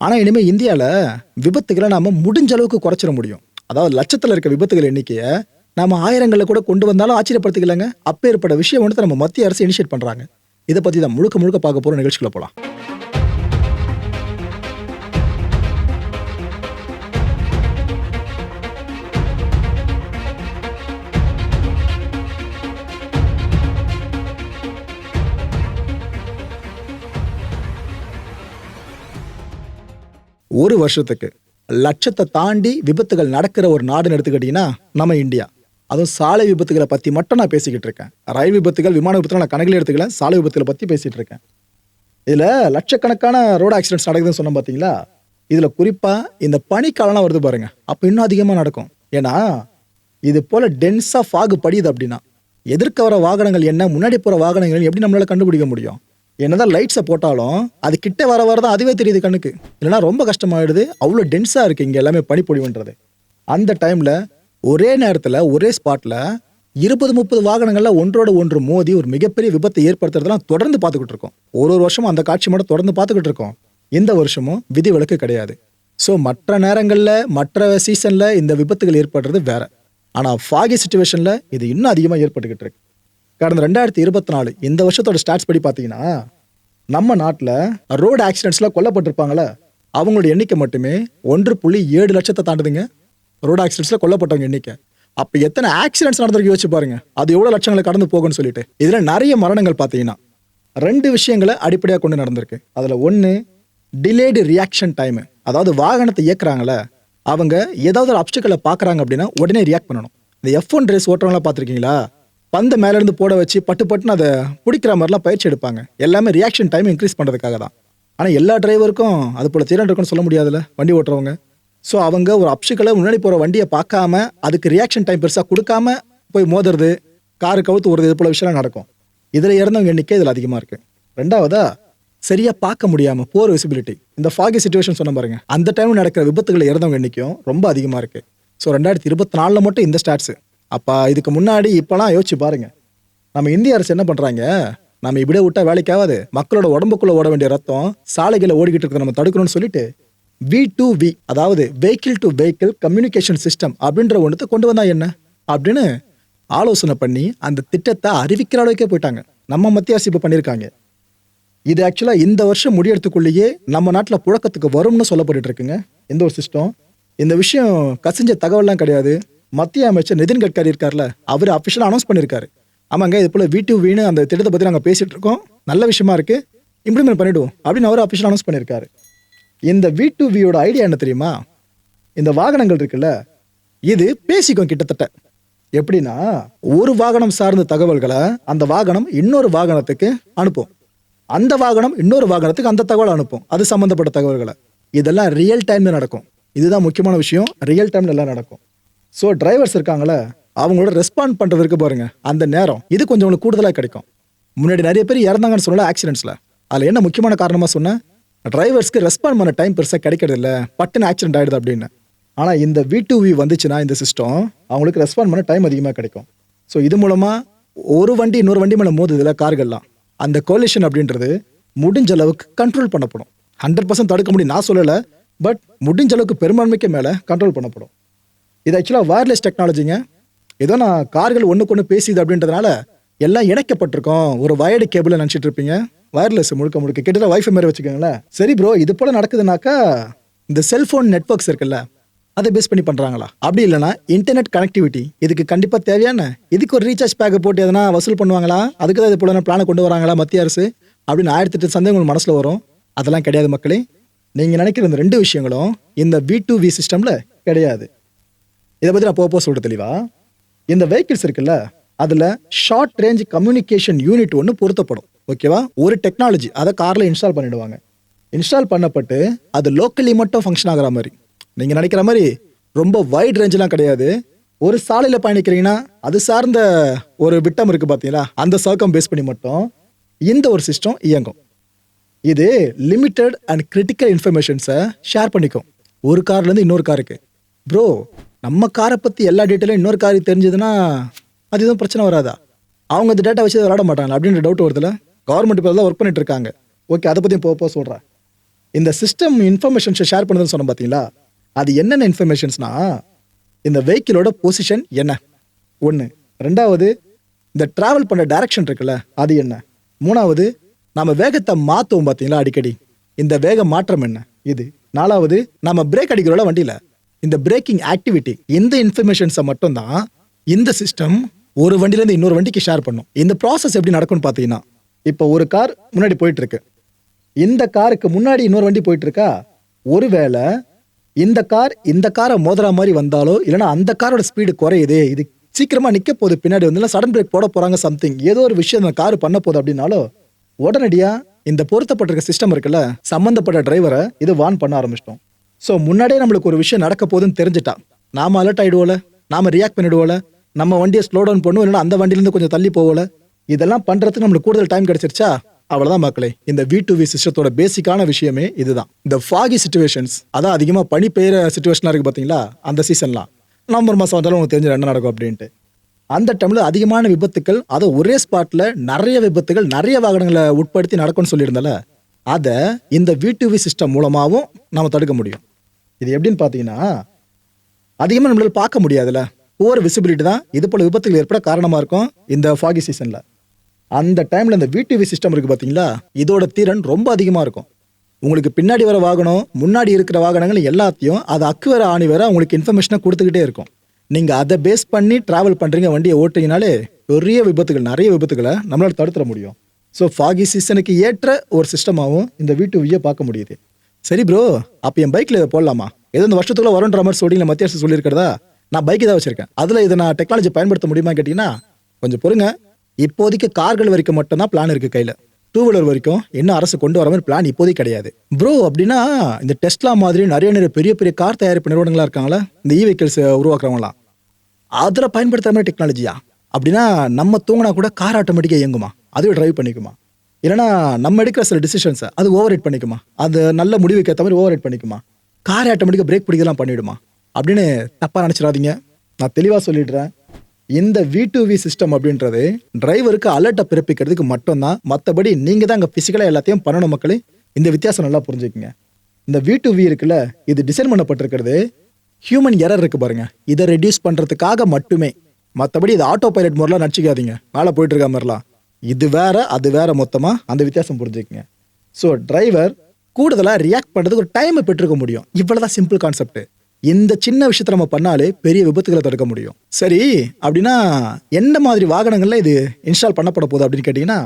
ஆனால் இனிமேல் இந்தியாவில் விபத்துகளை நாம் முடிஞ்ச அளவுக்கு குறைச்சிட முடியும். அதாவது லட்சத்தில் இருக்க விபத்துகள் எண்ணிக்கையை நாம ஆயிரங்களில் கூட கொண்டு வந்தாலும் ஆச்சரியப்படுத்திக்கலங்க. அப்பேற்பட்ட விஷயம் வந்து நம்ம மத்திய அரசு இனிஷியேட் பண்ணுறாங்க இதை பற்றி தான் முழுக்க முழுக்க பார்க்க போகிற நிகழ்ச்சிக்குள்ள போகலாம் ஒரு வருஷத்துக்கு லட்சத்தை தாண்டி விபத்துகள் நடக்கிற ஒரு நாடுன்னு எடுத்துக்கிட்டீங்கன்னா நம்ம இந்தியா. அதுவும் சாலை விபத்துகளை பற்றி மட்டும் நான் பேசிக்கிட்டு இருக்கேன். ரயில் விபத்துகள் விமான விபத்துகள் நான் கணக்கில் எடுத்துக்கல. சாலை விபத்துகளை பற்றி பேசிகிட்டு இருக்கேன். இதில் லட்சக்கணக்கான ரோடு ஆக்சிடென்ட்ஸ் நடக்குதுன்னு சொன்னோம் பார்த்தீங்களா இதில் குறிப்பாக இந்த பனிக்காலம்லாம் வருது பாருங்கள் அப்போ இன்னும் அதிகமாக நடக்கும். ஏன்னா இது போல் டென்ஸாக ஃபாகு படியுது அப்படின்னா எதிர்க்க வர வாகனங்கள் என்ன முன்னாடி போகிற வாகனங்கள் எப்படி நம்மளால் கண்டுபிடிக்க முடியும்? என்னதான் லைட்ஸை போட்டாலும் அது கிட்ட வர வர தான் அதுவே தெரியுது கண்ணுக்கு. இல்லைன்னா ரொம்ப கஷ்டமாயிடுது. அவ்வளோ டென்ஸாக இருக்குது இங்கே எல்லாமே பனிப்பொழிவுன்றது அந்த டைமில் ஒரே நேரத்தில் ஒரே ஸ்பாட்டில் இருபது முப்பது வாகனங்களில் ஒன்றோட ஒன்று மோதி ஒரு மிகப்பெரிய விபத்தை ஏற்படுத்துறதெல்லாம் தொடர்ந்து பார்த்துக்கிட்டு இருக்கோம். ஒரு ஒரு வருஷமும் அந்த காட்சி மட்டும் தொடர்ந்து பார்த்துக்கிட்டு இருக்கோம். இந்த வருஷமும் விதிவிலக்கு கிடையாது. ஸோ மற்ற நேரங்களில் மற்ற சீசனில் இந்த விபத்துகள் ஏற்படுறது வேற. ஆனால் ஃபாகி சுச்சுவேஷனில் இது இன்னும் அதிகமாக ஏற்பட்டுக்கிட்டு இருக்கு. கடந்த ரெண்டாயிரத்தி இருபத்தி நாலு இந்த வருஷத்தோட ஸ்டாட்ஸ் படி பார்த்தீங்கன்னா நம்ம நாட்டில் ரோடு ஆக்சிடென்ட்ஸில் கொல்லப்பட்டிருப்பாங்களே அவங்களோட எண்ணிக்கை மட்டுமே ஒன்று புள்ளி ஏழு லட்சத்தை தாண்டுதுங்க. ரோடு ஆக்சிடென்ட்ஸில் கொல்லப்பட்டவங்க எண்ணிக்கை. அப்போ எத்தனை ஆக்சிடென்ட்ஸ் நடந்திருக்கு யோசிச்சு பாருங்க. அது எவ்வளோ லட்சங்களை கடந்து போகும்னு சொல்லிட்டு. இதில் நிறைய மரணங்கள் பார்த்தீங்கன்னா ரெண்டு விஷயங்களை அடிப்படையாக கொண்டு நடந்திருக்கு. அதில் ஒன்று டிலேடு ரியாக்ஷன் டைமு அதாவது வாகனத்தை இயக்குறாங்களே அவங்க ஏதாவது ஒரு அப்டிக்கலை பார்க்குறாங்க அப்படின்னா உடனே ரியாக்ட் பண்ணணும். இந்த எஃப் ஒன் ரேஸ் ஓட்டுறவங்களாம் பார்த்துருக்கீங்களா? பந்தை மேலேருந்து போட வச்சு பட்டு பட்டுன்னு அதை பிடிக்கிற மாதிரிலாம் பயிற்சி எடுப்பாங்க. எல்லாமே ரியாக்ஷன் டைம் இன்க்ரீஸ் பண்ணுறதுக்காக தான். ஆனால் எல்லா டிரைவருக்கும் அது போல் திறன் இருக்குன்னு சொல்ல முடியாதுல்ல வண்டி ஓட்டுறவங்க. ஸோ அவங்க ஒரு அப்சிக்கலை முன்னாடி போகிற வண்டியை பார்க்காம அதுக்கு ரியாக்ஷன் டைம் பெருசாக கொடுக்காம போய் மோதுறது காரு கவுத்து ஒரு இது போல் விஷயம்லாம் நடக்கும். இதில் இறந்தவங்க எண்ணிக்கை இதில் அதிகமாக இருக்குது ரெண்டாவதா சரியாக பார்க்க முடியாமல் போர் விசிபிலிட்டி இந்த ஃபாகி சுச்சுவேஷன் சொன்ன பாருங்க. அந்த டைம் நடக்கிற விபத்துகளில் இறந்தவங்க எண்ணிக்கையும் ரொம்ப அதிகமாக இருக்குது ஸோ ரெண்டாயிரத்தி இருபத்தி நாலில் மட்டும் இந்த ஸ்டாட்ஸு அப்போ இதுக்கு முன்னாடி இப்போலாம் யோசிச்சு பாருங்க. நம்ம இந்திய அரசு என்ன பண்ணுறாங்க நம்ம இப்படியே விட்டா வேலைக்காவது மக்களோட உடம்புக்குள்ளே ஓட வேண்டிய ரத்தம் சாலைகளை ஓடிக்கிட்டு இருக்க நம்ம தடுக்கணும்னு சொல்லிட்டு வி டு வி அதாவது vehicle to vehicle communication system அப்படின்ற ஒன்றத்தை கொண்டு வந்தா என்ன? அப்படின்னு ஆலோசனை பண்ணி அந்த திட்டத்தை அறிவிக்கிற அளவுக்கே போயிட்டாங்க. நம்ம மத்திய அரசு இப்போ பண்ணியிருக்காங்க. இது ஆக்சுவலாக இந்த வருஷம் முடியறதுக்குள்ளேயே நம்ம நாட்டில் புழக்கத்துக்கு வரும்னு சொல்லப்பட்டு இருக்குங்க. இந்த ஒரு சிஸ்டம் இந்த விஷயம் கசிஞ்ச தகவல்லாம் கிடையாது. மத்திய அமைச்சர் நிதின் கட்கரி இருக்கார்ல அவர் அஃபிஷியலாக அனௌன்ஸ் பண்ணியிருக்காரு ஆமாங்க இது போல வீட்டு வீணு அந்த திட்டத்தை பற்றி நாங்கள் பேசிட்டு இருக்கோம். நல்ல விஷயமா இருக்கு. இம்ப்ளிமெண்ட் பண்ணிடுவோம் அப்படின்னு அவர் அஃபிஷியல் அனௌன்ஸ் பண்ணியிருக்காரு இந்த வீட்டு வியோட ஐடியா என்ன தெரியுமா? இந்த வாகனங்கள் இருக்குல்ல இது பேசிக்கும் கிட்டத்தட்ட. எப்படின்னா ஒரு வாகனம் சார்ந்த தகவல்களை அந்த வாகனம் இன்னொரு வாகனத்துக்கு அனுப்பும். அந்த வாகனம் இன்னொரு வாகனத்துக்கு அந்த தகவல் அனுப்பும். அது சம்பந்தப்பட்ட தகவல்களை. இதெல்லாம் ரியல் டைம்ல நடக்கும். இதுதான் முக்கியமான விஷயம். ரியல் டைம்ல எல்லாம் நடக்கும். ஸோ டிரைவர்ஸ் இருக்காங்களே அவங்களோட ரெஸ்பாண்ட் பண்ணுறதுக்கு பாருங்க அந்த நேரம். இது கொஞ்சம் உங்களுக்கு கூடுதலாக கிடைக்கும். முன்னாடி நிறைய பேர் இறந்தாங்கன்னு சொல்லல ஆக்சிடென்ட்ஸில் அதில் என்ன முக்கியமான காரணமாக சொன்னேன்? டிரைவர்ஸ்க்கு ரெஸ்பாண்ட் பண்ண டைம் பெருசாக கிடைக்கிறது இல்லை பட்டுன்னு ஆக்சிடென்ட் ஆகிடுது அப்படின்னு. ஆனால் இந்த வி டூ வி வந்துச்சுன்னா இந்த சிஸ்டம் அவங்களுக்கு ரெஸ்பாண்ட் பண்ண டைம் அதிகமாக கிடைக்கும். ஸோ இது மூலமாக ஒரு வண்டி இன்னொரு வண்டி மேலே மோதுதில்ல கார்கள்லாம். அந்த கோலிஷன் அப்படின்றது முடிஞ்ச அளவுக்கு கண்ட்ரோல் பண்ணப்படும். ஹண்ட்ரட் பர்சன்ட் தடுக்க முடியும் நான் சொல்லலை பட் முடிஞ்ச அளவுக்கு பெரும்பான்மைக்கு மேலே கண்ட்ரோல் பண்ணப்படும். இது ஆக்சுவலாக வயர்லெஸ் டெக்னாலஜிங்க ஏதோ நான் கார்கள் ஒன்றுக்கு ஒன்று பேசியது அப்படின்றதுனால எல்லாம் இணைக்கப்பட்டிருக்கோம். ஒரு வயர்டு கேபிள் நினச்சிட்டு இருப்பீங்க வயர்லெஸ் முழுக்க முழுக்க. கிட்டத்தட்ட வைஃபை மாதிரி வச்சுக்கோங்களேன். சரி ப்ரோ இது போல நடக்குதுனாக்கா இந்த செல்ஃபோன் நெட்ஒர்க்ஸ் இருக்குல்ல அதை பேஸ் பண்ணி பண்ணுறாங்களா அப்படி இல்லைனா இன்டர்நெட் கனெக்டிவிட்டி இதுக்கு கண்டிப்பாக தேவையான இதுக்கு ஒரு ரீசார்ஜ் பேக்கை போட்டு எதனா வசூல் பண்ணுவாங்களா? அதுக்கு தான் இது போல பிளானை கொண்டு வராங்களா மத்திய அரசு? அப்படின்னு ஆயிரத்தி எட்டு சந்தேகம் உங்க வரும். அதெல்லாம் கிடையாது மக்களே. நீங்கள் நினைக்கிற இந்த ரெண்டு விஷயங்களும் இந்த வி டு வி சிஸ்டமில் கிடையாது. இதை பத்தி நான் போக சொல்ற தெளிவா? இந்த வெஹிக்கிள்ஸ் இருக்குல்ல அதுல ஷார்ட் ரேஞ்ச் கம்யூனிகேஷன் யூனிட் ஒன்று பொருத்தப்படும். ஓகேவா ஒரு டெக்னாலஜி அதை கார்ல இன்ஸ்டால் பண்ணிடுவாங்க. இன்ஸ்டால் பண்ணப்பட்டு அது லோக்கலி மட்டும் ஃபங்க்ஷன் ஆகிற மாதிரி. நீங்கள் நினைக்கிற மாதிரி ரொம்ப வைட் ரேஞ்செலாம் கிடையாது. ஒரு சாலையில் பயணிக்கிறீங்கன்னா அது சார்ந்த ஒரு விட்டம் இருக்குது பார்த்தீங்களா அந்த சர்க்கம் பேஸ் பண்ணி மட்டும் இந்த ஒரு சிஸ்டம் இயங்கும். இது லிமிட்டட் அண்ட் கிரிட்டிக்கல் இன்ஃபர்மேஷன்ஸை ஷேர் பண்ணிக்கும். ஒரு கார்லேருந்து இன்னொரு காருக்கு ப்ரோ நம்ம காரை பற்றி எல்லா டீட்டெயிலும் இன்னொரு காரை தெரிஞ்சதுன்னா அது எதுவும் பிரச்சனை வராதா? அவங்க அந்த டேட்டா வச்சு விளாட மாட்டாங்க அப்படின்ற டவுட் வருதுல கவர்மெண்ட் இப்போ தான் ஒர்க் பண்ணிட்டு இருக்காங்க. ஓகே அதை பற்றியும் போக போக சொல்கிறேன் இந்த சிஸ்டம் இன்ஃபர்மேஷன்ஸை ஷேர் பண்ணதுன்னு சொன்னோம் பார்த்தீங்களா அது என்னென்ன இன்ஃபர்மேஷன்ஸ்னா இந்த வெஹிக்கிளோட பொசிஷன் என்ன? ஒன்று ரெண்டாவது இந்த ட்ராவல் பண்ண டைரக்ஷன் இருக்குல்ல அது என்ன? மூணாவது நாம் வேகத்தை மாற்றுவோம் பார்த்தீங்களா அடிக்கடி? இந்த வேக மாற்றம் என்ன? இது. நாலாவது நம்ம பிரேக் அடிக்கிறோம்ல வண்டியில் இந்த பிரேக்கிங் ஆக்டிவிட்டி இந்த இன்ஃபர்மேஷன்ஸை மட்டும்தான் இந்த சிஸ்டம் ஒரு வண்டியிலேருந்து இன்னொரு வண்டிக்கு ஷேர் பண்ணும். இந்த ப்ராசஸ் எப்படி நடக்கும்னு பார்த்தீங்கன்னா இப்போ ஒரு கார் முன்னாடி போயிட்டு இருக்கு இந்த காருக்கு முன்னாடி இன்னொரு வண்டி போயிட்டு இருக்கா ஒருவேளை இந்த கார் இந்த காரை மோதுற மாதிரி வந்தாலோ இல்லைனா அந்த காரோட ஸ்பீடு குறையுது இது சீக்கிரமாக நிற்க போகுது பின்னாடி வந்து சடன் பிரேக் போட போகிறாங்க சம்திங் ஏதோ ஒரு விஷயம் அந்த கார் பண்ண போகுது அப்படின்னாலோ உடனடியாக இந்த பொருத்தப்பட்டிருக்க சிஸ்டம் இருக்குல்ல சம்மந்தப்பட்ட டிரைவரை இது வான் பண்ண ஆரம்பிச்சிட்டோம். ஸோ முன்னாடியே நம்மளுக்கு ஒரு விஷயம் நடக்க போகுதுன்னு தெரிஞ்சுட்டா. நாம அலர்ட் ஆகிடுவோல நாம ரியாக்ட் பண்ணிடுவோல? நம்ம வண்டியை ஸ்லோ டவுன் பண்ணுவோம் இல்லைன்னா அந்த வண்டியிலேருந்து கொஞ்சம் தள்ளி போகல இதெல்லாம் பண்ணுறதுக்கு நம்மளுக்கு கூடுதல் டைம் கிடைச்சிருச்சா? அவ்வளோதான் மக்களே. இந்த வி டு வி சிஸ்டத்தோட பேசிக்கான விஷயமே இதுதான். இந்த ஃபாகி சுச்சுவேஷன்ஸ் அதான் அதிகமாக பனி பெய்கிற சுச்சுவேஷனாக இருக்குது பார்த்தீங்களா? அந்த சீசன்லாம் நவம்பர் மாதம் வந்தாலும் உங்களுக்கு தெரிஞ்ச என்ன நடக்கும் அப்படின்ட்டு. அந்த டைமில் அதிகமான விபத்துக்கள் அதை ஒரே ஸ்பாட்டில் நிறைய விபத்துகள் நிறைய வாகனங்களை உட்படுத்தி நடக்கும்னு சொல்லியிருந்தால அதை இந்த வி டு வி சிஸ்டம் மூலமாகவும் நம்ம தடுக்க முடியும். இது எப்படின்னு பார்த்தீங்கன்னா அதிகமாக நம்மளால பார்க்க முடியாதுல்ல. ஒவ்வொரு விசிபிலிட்டி தான் இது போல விபத்துகள் ஏற்பட காரணமாக இருக்கும் இந்த ஃபாகி சீசனில் அந்த டைமில் இந்த விடிவி சிஸ்டம் இருக்குது பார்த்தீங்களா இதோட திறன் ரொம்ப அதிகமாக இருக்கும். உங்களுக்கு பின்னாடி வர வாகனம் முன்னாடி இருக்கிற வாகனங்கள் எல்லாத்தையும் அது அக்கு வர ஆணி வர உங்களுக்கு இன்ஃபர்மேஷனை கொடுத்துக்கிட்டே இருக்கும். நீங்கள் அதை பேஸ் பண்ணி ட்ராவல் பண்ணுறீங்க வண்டியை ஓட்டுறீங்கனாலே பெரிய விபத்துகள் நிறைய விபத்துகளை நம்மளால் தடுத்துட முடியும். ஸோ ஃபாகி சீசனுக்கு ஏற்ற ஒரு சிஸ்டமாகவும் இந்த வீட்டு பார்க்க முடியுது. சரி ப்ரோ அப்போ என் பைக்கில் இதை போடலாமா? ஏதோ இந்த வருஷத்துக்குள்ள வரும்ன்ற மாதிரி சொல்லிங்களா மத்திய அரசு சொல்லியிருக்கிறதா? நான் பைக் தான் வச்சிருக்கேன். அதில் இதை நான் டெக்னாலஜி பயன்படுத்த முடியுமா கேட்டிங்கன்னா கொஞ்சம் பொறுங்க. இப்போதைக்கு கார்கள் வரைக்கும் மட்டும்தான் பிளான் இருக்கு கையில். டூ வீலர் வரைக்கும் இன்னும் அரசு கொண்டு வர மாதிரி பிளான் இப்போதைக்கு கிடையாது. ப்ரோ அப்படின்னா இந்த டெஸ்ட்லா மாதிரி நிறைய நிறைய பெரிய பெரிய கார் தயாரிப்பு நிறுவனங்களா இருக்காங்களா இந்த இ வெஹிக்கிள்ஸ் உருவாக்குறவங்களாம் அதில் பயன்படுத்துற மாதிரி டெக்னாலஜியா அப்படின்னா நம்ம தூங்கினா கூட கார் ஆட்டோமேட்டிக்காக இயங்குமா? அதுவே டிரைவ் பண்ணிக்குமா? இல்லைன்னா நம்ம எடுக்கிற சில டிசிஷன்ஸை அது ஓவர் ரைட் பண்ணிக்குமா? அது நல்ல முடிவுக்கு ஏற்ற மாதிரி ஓவர் ரைட் பண்ணிக்குமா கார் ஆட்டோமேட்டிக்காக பிரேக் பிடிக்கலாம் பண்ணிவிடுமா அப்படின்னு தப்பாக நினச்சிடாதீங்க. நான் தெளிவாக சொல்லிடுறேன். இந்த வி டு வி சிஸ்டம் அப்படின்றது டிரைவருக்கு அலர்ட்டை பிறப்பிக்கிறதுக்கு மட்டும்தான். மற்றபடி நீங்கள் தான் அங்கே ஃபிசிக்கலாக எல்லாத்தையும் பண்ணணும் மக்களே. இந்த வித்தியாசம் நல்லா புரிஞ்சுக்கங்க. இந்த வி டு வி இருக்குல்ல இது டிசைன் பண்ணப்பட்டிருக்கிறது. ஹியூமன் எரர் இருக்குது பாருங்கள் இதை ரெடியூஸ் பண்ணுறதுக்காக மட்டுமே. மற்றபடி இது ஆட்டோ பைலட் முறையில் நடிச்சிக்காதீங்க. மேலே போயிட்டு இருக்க மாதிரிலாம். இது வேற அது வேற மொத்தமாக அந்த வித்தியாசம் புரிஞ்சுக்கங்க. ஸோ டிரைவர் கூடுதலாக ரியாக்ட் பண்ணுறதுக்கு ஒரு டைமை பெற்றுக்க முடியும். இவ்வளோதான் சிம்பிள் கான்செப்ட் இந்த சின்ன விஷயத்தை நம்ம பண்ணாலே பெரிய விபத்துகளை தடுக்க முடியும். சரி அப்படின்னா எந்த மாதிரி வாகனங்கள்ல இது இன்ஸ்டால் பண்ணப்பட போகுது அப்படின்னு கேட்டிங்கன்னா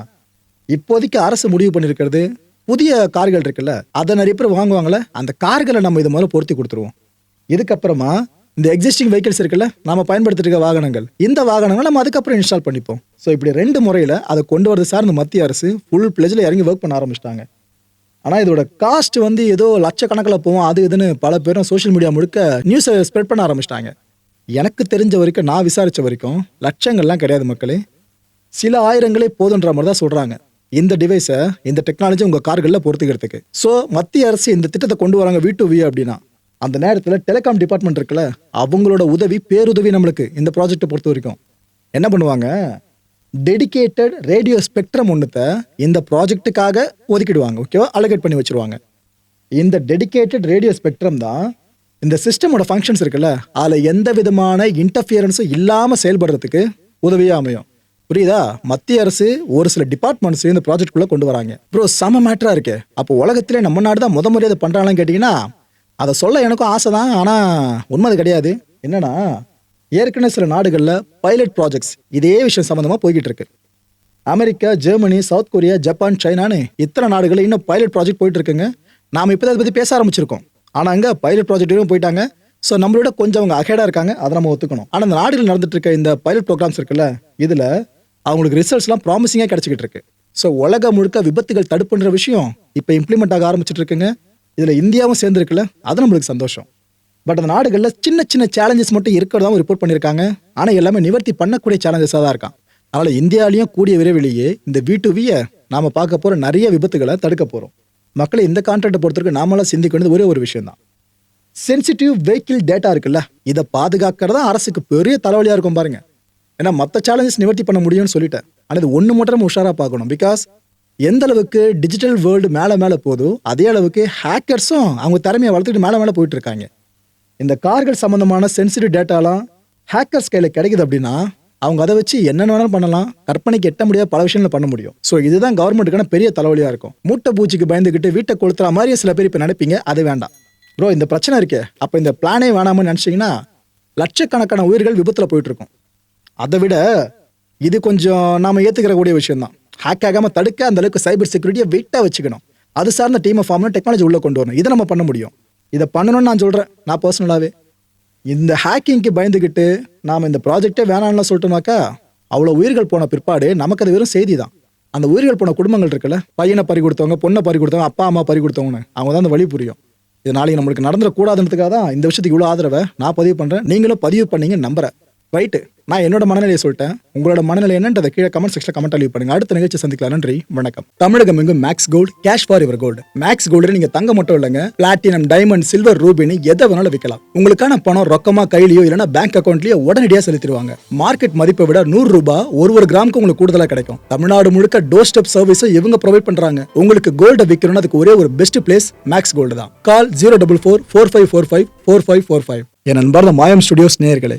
இப்போதைக்கு அரசு முடிவு பண்ணியிருக்கிறது புதிய கார்கள் இருக்குல்ல அதை நிறைய பேர் வாங்குவாங்கள அந்த கார்களை நம்ம இது முதல்ல பொருத்தி கொடுத்துருவோம். இதுக்கப்புறமா இந்த எக்ஸிஸ்டிங் வெஹிக்கிள்ஸ் இருக்குல்ல நம்ம பயன்படுத்திட்டு இருக்க வாகனங்கள். இந்த வாகனங்கள் நம்ம அதுக்கப்புறம் இன்ஸ்டால் பண்ணிப்போம். ஸோ இப்படி ரெண்டு முறையில் அதை கொண்டு வரது சார் இந்த மத்திய அரசு ஃபுல் பிளேஜில் இறங்கி ஒர்க் பண்ண ஆரம்பிச்சிட்டாங்க. ஆனால் இதோட காஸ்ட் வந்து ஏதோ லட்சக்கணக்கில் போவோம் அது இதுன்னு பல பேரும் சோஷியல் மீடியா முழுக்க நியூஸை ஸ்ப்ரெட் பண்ண ஆரம்பிச்சிட்டாங்க. எனக்கு தெரிஞ்ச வரைக்கும் நான் விசாரித்த வரைக்கும் லட்சங்கள்லாம் கிடையாது மக்களே. சில ஆயிரங்களே போதுன்ற மாதிரி தான் சொல்கிறாங்க இந்த டிவைஸை இந்த டெக்னாலஜி உங்கள் கார்களில் பொறுத்துக்கிறதுக்கு ஸோ மத்திய அரசு இந்த திட்டத்தை கொண்டு வராங்க வீ டு வி அப்படின்னா. அந்த நேரத்தில் டெலிகாம் டிபார்ட்மெண்ட் இருக்குல்ல அவங்களோட உதவி பேருதவி நம்மளுக்கு இந்த ப்ராஜெக்ட்டை பொறுத்த வரைக்கும். என்ன பண்ணுவாங்க? டெடிகேட்டட் ரேடியோ ஸ்பெக்ட்ரம் ஒன்றுத்தை இந்த ப்ராஜெக்ட்டுக்காக ஒதுக்கிடுவாங்க ஓகேவா அலோகேட் பண்ணி வச்சிருவாங்க. இந்த டெடிகேட்டட் ரேடியோ ஸ்பெக்ட்ரம் தான் இந்த சிஸ்டமோட ஃபங்க்ஷன்ஸ் இருக்குல்ல அதில் எந்த விதமான இன்டர்ஃபியரன்ஸும் இல்லாமல் செயல்படுறதுக்கு உதவியாக அமையும். புரியுதா? மத்திய அரசு ஒரு சில டிபார்ட்மெண்ட்ஸ் இந்த ப்ராஜெக்ட்குள்ளே கொண்டு வராங்க. ப்ரோ செம மேட்டராக இருக்கு. அப்போ உலகத்திலே நம்ம நாடு தான் முத முறையாக பண்ணுறாங்களான்னு கேட்டிங்கன்னா அதை சொல்ல எனக்கும் ஆசை தான் ஆனால் உண்மை அது கிடையாது. என்னன்னா ஏற்கனவே சில நாடுகளில் பைலட் ப்ராஜெக்ட்ஸ் இதே விஷயம் சம்மந்தமாக போய்கிட்டு இருக்கு. America Germany South Korea Japan சைனான்னு இத்தனை நாடுகளில் இன்னும் பைலட் ப்ராஜெக்ட் போயிட்டு இருக்குங்க. நாம் இப்போ அதை பற்றி பேச ஆரம்பிச்சிருக்கோம். ஆனால் அங்கே பைலட் ப்ராஜெக்ட்டும் போயிட்டாங்க. ஸோ நம்மளோட கொஞ்சம் அவங்க அஹேடாக இருக்காங்க. அதை நம்ம ஒத்துக்கணும். ஆனால் அந்த நாடுகள் நடந்துட்டு இருக்க இந்த பைலட் ப்ரோக்ராம்ஸ் இருக்குல்ல இதில் அவங்களுக்கு ரிசல்ட்ஸ்லாம் ப்ராமிசிங்காக கிடச்சிக்கிட்டு இருக்கு. ஸோ உலகம் முழுக்க விபத்துகள் தடுப்புன்ற விஷயம் இப்போ இம்ப்ளிமெண்ட் ஆக ஆரம்பிச்சிட்டு இருக்குங்க. இதில் இந்தியாவும் சேர்ந்துருக்குல்ல அது நம்மளுக்கு சந்தோஷம். பட் அந்த நாடுகளில் சின்ன சின்ன சேலஞ்சஸ் மட்டும் இருக்கிறதாவும் ரிப்போர்ட் பண்ணியிருக்காங்க ஆனால் எல்லாமே நிவர்த்தி பண்ணக்கூடிய சேலஞ்சஸாக தான் இருக்கான். அதனால் இந்தியாவிலையும் கூடிய விரைவிலேயே இந்த வி டு வியை நாம் பார்க்க போகிற நிறைய விபத்துகளை தடுக்க போகிறோம் மக்களை இந்த கான்ட்ராக்டை பொறுத்தவரைக்கும் நாமெல்லாம் சிந்திக்க வேண்டியது ஒரே ஒரு விஷயம் தான் சென்சிட்டிவ் வெஹிக்கிள் டேட்டா இருக்குல்ல இதை பாதுகாக்கிறது தான் அரசுக்கு பெரிய தலைவலியாக இருக்கும் பாருங்க. ஏன்னா மற்ற சேலஞ்சஸ் நிவர்த்தி பண்ண முடியும்னு சொல்லிட்டேன். ஆனால் இது ஒன்று மட்டும் நம்ம உஷாராக பார்க்கணும். பிகாஸ் எந்த அளவுக்கு டிஜிட்டல் வேர்ல்டு மேலே மேலே போதோ அதே அளவுக்கு ஹேக்கர்ஸும் அவங்க திறமையை வளர்த்துக்கிட்டு மேலே மேலே போயிட்டு இருக்காங்க இந்த கார்கள் சம்மந்தமான சென்சிட்டிவ் டேட்டாலாம் ஹேக்கர்ஸ் கையில் கிடைக்குது அப்படின்னா அவங்க அதை வச்சு என்னென்ன வேணாலும் பண்ணலாம். கற்பனைக்கு எட்ட முடியாத பல விஷயங்கள் பண்ண முடியும். ஸோ இதுதான் கவர்மெண்ட்டுக்கான பெரிய தலைவலியாக இருக்கும். மூட்டை பூச்சிக்கு பயந்துக்கிட்டு வீட்டை கொளுத்துற மாதிரியே சில பேர் இப்போ நினைப்பீங்க. அது வேண்டாம். ப்ரோ இந்த பிரச்சனை இருக்கே. அப்போ இந்த பிளானே வேணாமன்னு நினச்சிங்கன்னா லட்சக்கணக்கான உயிர்கள் விபத்தில் போயிட்டு இருக்கும் அதை விட இது கொஞ்சம் நாம் ஏற்றுக்கிற கூடிய விஷயம் தான் ஹேக் ஆகாமல் தடுக்க அந்த அளவுக்கு சைபர் செக்யூரிட்டியை வெயிட்டாக வச்சுக்கணும். அது சார்ந்த டீமை ஃபார்ம்னு டெக்னாலஜி உள்ளே கொண்டு வரணும். இதை நம்ம பண்ண முடியும். இதை பண்ணணும்னு நான் சொல்கிறேன் நான் பர்சனலாகவே இந்த ஹேக்கிங்க்கு பயந்துக்கிட்டு நாம் இந்த ப்ராஜெக்டே வேணாம்னு சொல்லிட்டோம்னாக்கா அவ்வளோ உயிர்கள் போன பிற்பாடு நமக்கு அது வெறும் செய்தி தான். அந்த உயிர்கள் போன குடும்பங்கள் இருக்குல்ல பையனை பறி கொடுத்தவங்க பொண்ணை பறி கொடுத்தவங்க அப்பா அம்மா பறி கொடுத்தவங்கன்னு அவங்க தான் அந்த வழி புரியும். இது நாளைக்கு நம்மளுக்கு நடந்துடக்கூடாதுன்றதுக்காக தான் இந்த விஷயத்துக்கு இவ்வளோ ஆதரவை நான் பதிவு பண்ணுறேன் நீங்களும் பதிவு பண்ணீங்க நம்புறேன். ரைட்டு நான் என்னோட மனநிலையை சொல்லிட்டேன். உங்களோட மனநிலை என்னன்றதை கீழே கமெண்ட் செக்ஷன் கமெண்ட் லீவ் பண்ணுங்க அடுத்த நிகழ்ச்சி சந்திக்கலாம். நன்றி. வணக்கம். தமிழகம் எங்கும் மேக்ஸ் கோல்டு கேஷ் ஃபார் இவர் கோல்டு மேக்ஸ் கோல்டு நீங்க தங்க மட்டும் இல்லைங்க. பிளாட்டினம் டைமண்ட் சில்வர் ரூபினி எதை வேணாலும் விற்கலாம். உங்களுக்கான பணம் ரொக்கமா கையிலயோ இல்லைன்னா பேங்க் அக்கௌண்ட்லயோ உடனடியாக செலுத்திடுவாங்க. மார்க்கெட் மதிப்பை விட நூறு ரூபாய் ஒரு ஒரு கிராமுக்கு உங்களுக்கு கூடுதலா கிடைக்கும். தமிழ்நாடு முழுக்க டோர் ஸ்டெப் சர்வீஸும் இவங்க ப்ரொவைட் பண்றாங்க. உங்களுக்கு கோல்டை விற்கணும்னு அதுக்கு ஒரே ஒரு பெஸ்ட் பிளேஸ் மேக்ஸ் கோல்டு தான். Call zero double four four five four five four five four five என் நண்பர் மாயம் ஸ்டுடியோஸ் நேயர்களே